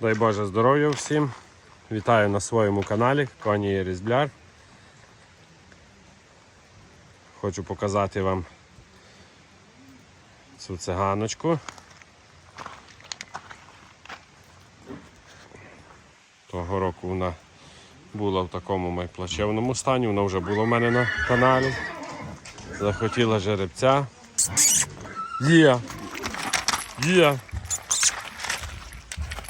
Дай Боже здоров'я всім. Вітаю на своєму каналі Коні Різбляр. Хочу показати вам цю циганочку. Того року вона була в такому майплачевному стані, вона вже була в мене на каналі. Захотіла жеребця. Є! Є!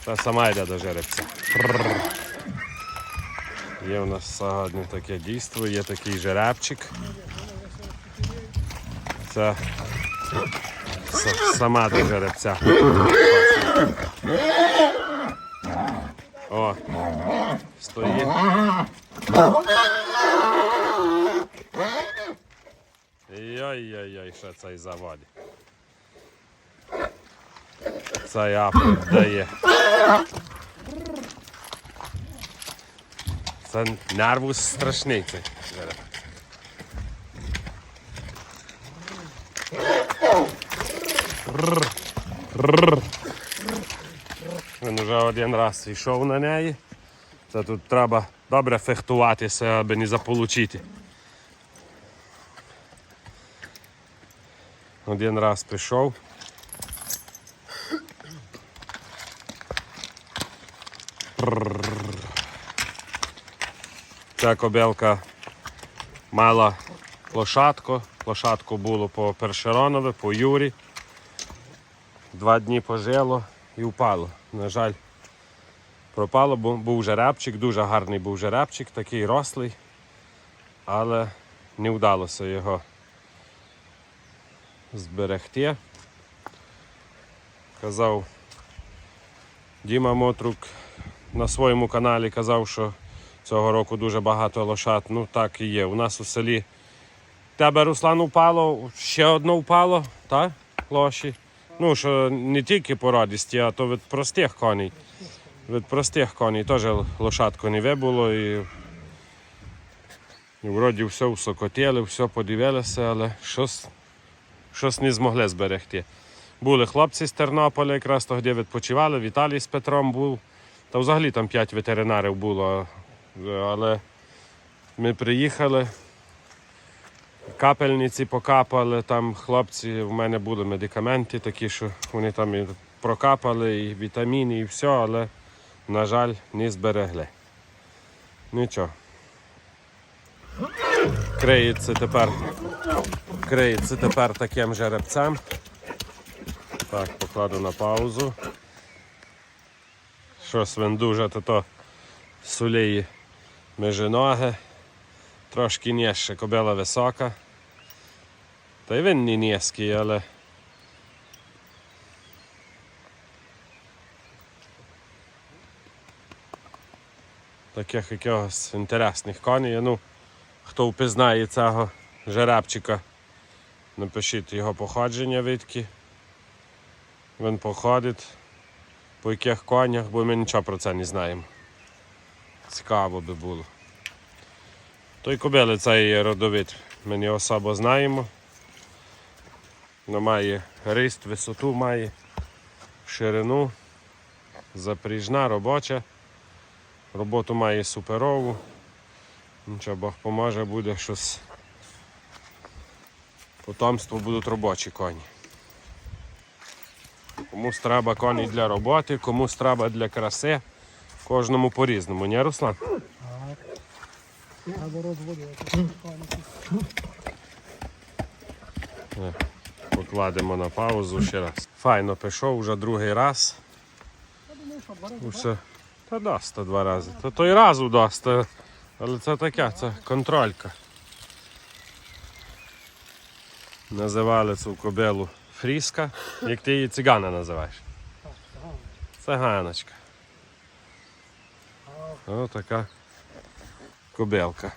Та сама йде до жеребця. Є у нас сьогодні таке дійство, є такий жеребчик. Це сама до жеребця. О, стоїть. Йой-йой-йой, що цей завод. Цей апел дає. Це нервус страшний цей. Він вже один раз йшов на неї. Це тут треба добре фехтуватися, аби не заполучити. Один раз пішов. Ця кобелка мала лошадку. Лошадку було по Першеронове, по Юрі. Два дні пожило і впало. На жаль, пропало, бо був жеребчик, дуже гарний був жеребчик, такий рослий, але не вдалося його зберегти. Казав Діма Мотрук на своєму каналі казав, що цього року дуже багато лошад. Ну так і є. У нас у селі тебе Руслан упало, ще одно впало, так? Лоші. Ну, що не тільки по породисті, а то від простих коней. Від простих коней теж лошадку не вибуло і, і вроді все всокотіли, все подивилися, але щось, щось не змогли зберегти. Були хлопці з Тернополя, якраз тоді відпочивали, Віталій з Петром був. Та взагалі там п'ять ветеринарів було. Але ми приїхали, капельниці покапали, там хлопці, в мене були медикаменти такі, що вони там і прокапали, і вітаміни, і все, але, на жаль, не зберегли. Нічого. Криється тепер, криється тепер таким жеребцем. Так, покладу на паузу. Щось він дуже то суліє між ноги. Трошки нижче, кобила висока. Та й він не низький, але. Таких якогось інтересних коней. Ну, хто впізнає цього жеребчика, напишіть його походження відки. Він походить, по яких конях, бо ми нічого про це не знаємо. Цікаво би було. Той кобили цей родовид, ми не особо знаємо. Воно має ріст, висоту має, ширину, запріжна, робоча. Роботу має суперову. Нічого Бог поможе, буде щось. Потомство будуть робочі коні. Комусь треба коні для роботи, комусь треба для краси. Кожному по-різному, ні, Руслан? Треба розводити. Покладемо на паузу ще раз. Файно пішов вже другий раз. Усе. Та дасть два рази. Та той раз удасть. Але це таке, це контролька. Називали цю кобилу Фріска. Як ти її цигана називаєш? Циганочка. Ось така кобилка.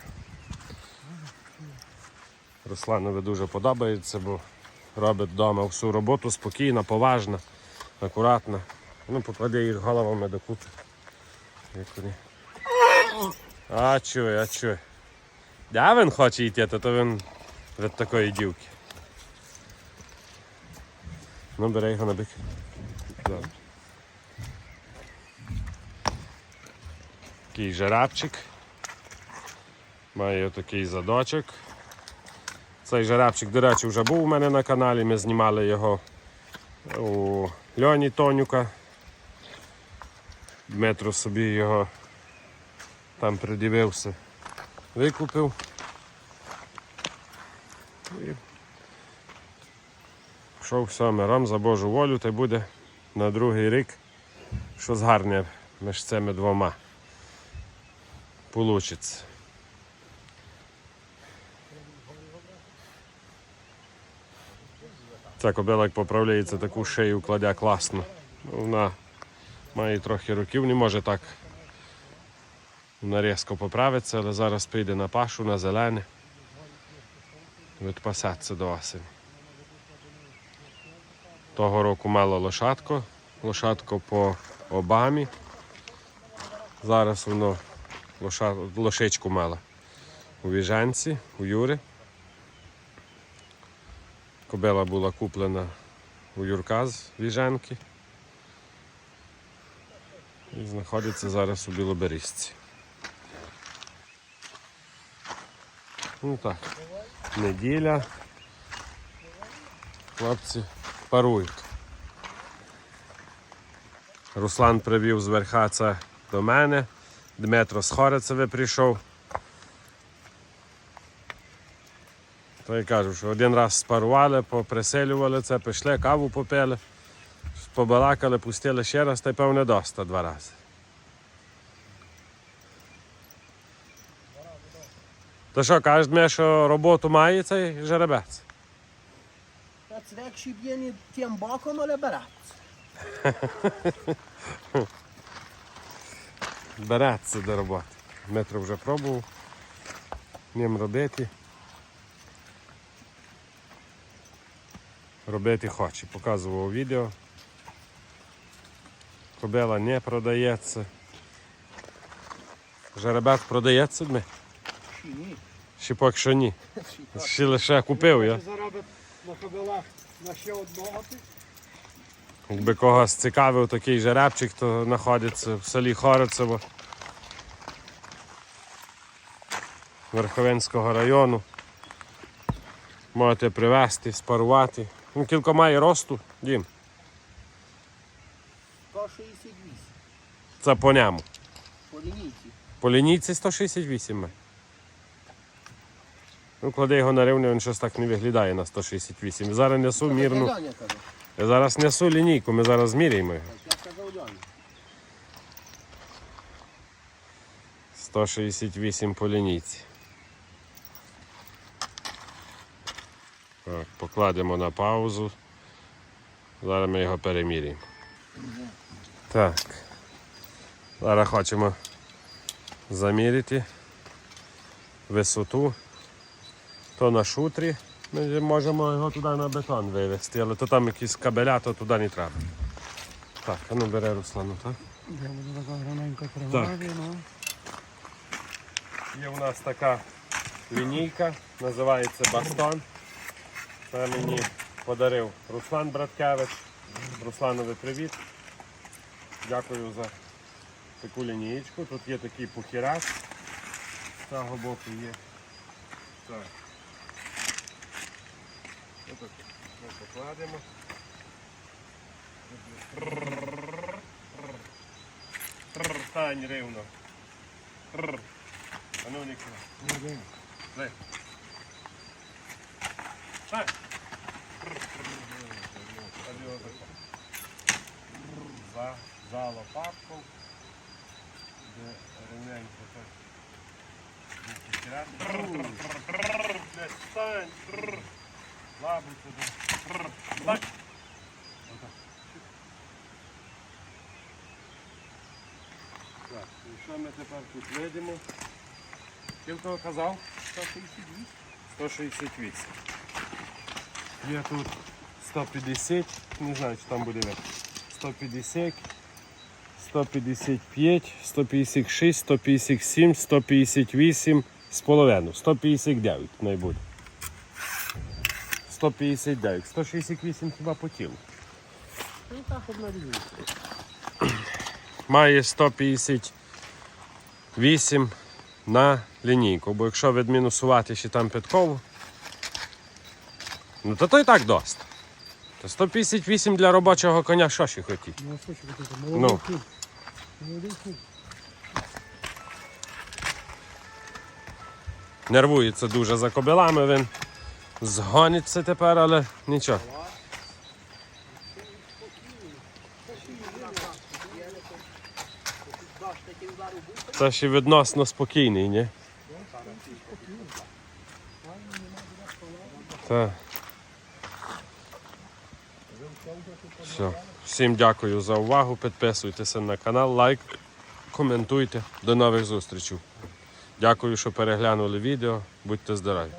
Русланові дуже подобається, бо робить вдома всю роботу спокійно, поважно, акуратно. Ну, покладе їх головами. Як вони. А чуй, а чуй. Да, він хоче йти, то він від такої дівки. Ну, бере його на бик. Добре. Такий жеребчик. Має отакий задочок. Цей жеребчик, до речі, вже був у мене на каналі. Ми знімали його у Льоні Тонюка. Дмитро собі його там придивився, викупив. Пішов все миром за Божу волю, та буде на другий рік щось гарне між цими двома. Получиться. Ця кобила як поправляється, таку шию кладе класно. Вона має трохи років, не може так вона різко поправиться, але зараз прийде на пашу, на зелене. Відпасеться до осені. Того року мало лошадко, лошадко по обамі. Зараз воно лоша, лошичку мало у Віжанці, у Юри. Кобила була куплена у Юрка з Віжанки. І знаходиться зараз у Білоберізці. Ну так, неділя. Хлопці парують. Руслан привів з Верхаца до мене. Дмитро з Хорицеве прийшов. То я кажу, що один раз спарували, поприселювали це, пішли, каву попили, побалакали, пустили ще раз, та й певне доста два рази. То що, кажуть мені, що роботу має цей жеребець? Hát legjobb jönni tiem bokon, ale beráts. Береться до роботи. Дмитро вже пробував ним робити. Робити хоче. Показував відео. Кобила не продається. Жеребець продається Дми? Чи ні? Ще поки що ні. Ще лише купив я. Заробить на кобилах на ще одного. Якби когось цікавив такий жеребчик, то знаходиться в селі Хорицево Верховинського району. Можете привезти, спарувати. Він кілько має росту, дім. 168 Це по ньому. по лінійці. По лінійці 168 має. Ну, кладе його на рівні, він щось так не виглядає на 168. Зараз несу мірну. Я зараз несу лінійку, ми зараз Льоня. 168 по лінійці. Так, покладемо на паузу. Зараз ми його переміряємо. Так. Зараз хочемо заміряти висоту. То на шутрі. Ми можемо його туди на бетон вивезти, але то там якісь кабеля, то туди не треба. Так, а ну бере Руслану, так? Я буду така граненька ну. Є у нас така лінійка, називається Бастон. Це мені подарив Руслан Браткевич. Русланові привіт. Дякую за таку лінієчку. Тут є такий пухірак. З цього боку є. Так. Отак ми покладемо. Стань рівно. А ну, Нікола. Дай. Так. За, за лопатку. Де рівненько стань. Лабу. Тррр. Так. Так, і що ми тепер тут видимо? Скільки казав? 168. 168. Є тут 150, не знаю, чи там буде видно. 150, 155, 156, 157, 158 з половиною. 159 найбуде. 159. 168 хіба по тілу. Ну так, лінійка. Має 150 8 на лінійку. Бо якщо відмінусувати ще там підкову, ну то то і так доста. То 158 для робочого коня, що ще хотіть? Ну, тут? Ну. Молодий. Молодий. Нервується дуже за кобилами, він згониться тепер, але нічого. Це ще відносно спокійний, ні? Все. Всім дякую за увагу. Підписуйтеся на канал, лайк, коментуйте. До нових зустрічей. Дякую, що переглянули відео. Будьте здорові.